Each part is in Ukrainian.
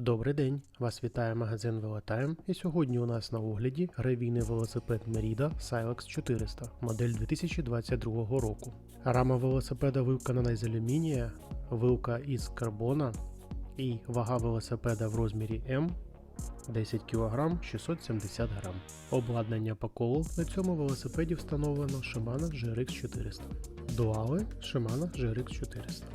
Добрий день! Вас вітає магазин Велотайм. І сьогодні у нас на огляді гравійний велосипед Merida Silex 400, модель 2022 року. Рама велосипеда виконана з алюмінія, вилка із карбона і вага велосипеда в розмірі М 10 кг 670 г. Обладнання по колу на цьому велосипеді встановлено Shimano GRX 400. Дуали Shimano GRX 400.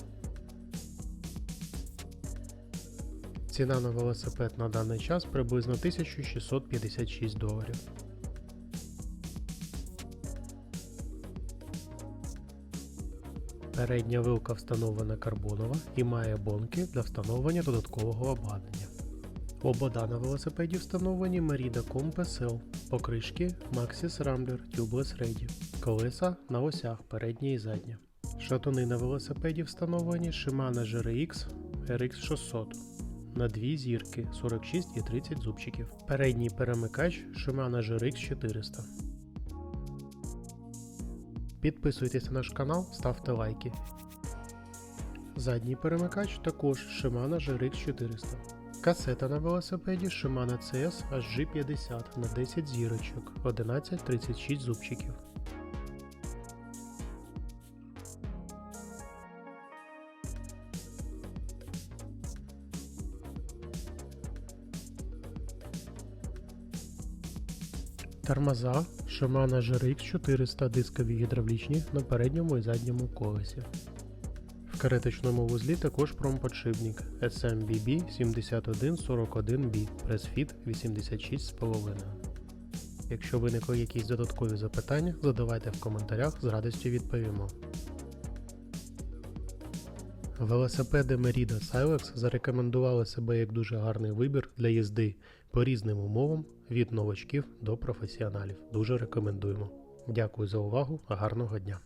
Ціна на велосипед на даний час приблизно 1656 доларів. Передня вилка встановлена карбонова і має бонки для встановлення додаткового обладнання. Обода на велосипеді встановлені Merida Compass покришки Maxxis Rambler Tubeless Ready, колеса на осях передня і задня. Шатуни на велосипеді встановлені Shimano GRX RX 600 на дві зірки 46 і 30 зубчиків. Передній перемикач Shimano GRX 400. Підписуйтесь на наш канал, ставте лайки. Задній перемикач також Shimano GRX 400. Касета на велосипеді Shimano CS HG50 на 10 зірочок 11-36 зубчиків. Тормоза Shimano GRX 400 дискові гідравлічні на передньому і задньому колесі. В кареточному вузлі також промподшипник SMBB 7141B Pressfit 86,5. Якщо виникли якісь додаткові запитання, задавайте в коментарях, з радістю відповімо. Велосипеди Merida Silex зарекомендували себе як дуже гарний вибір для їзди по різним умовам від новачків до професіоналів. Дуже рекомендуємо. Дякую за увагу, гарного дня!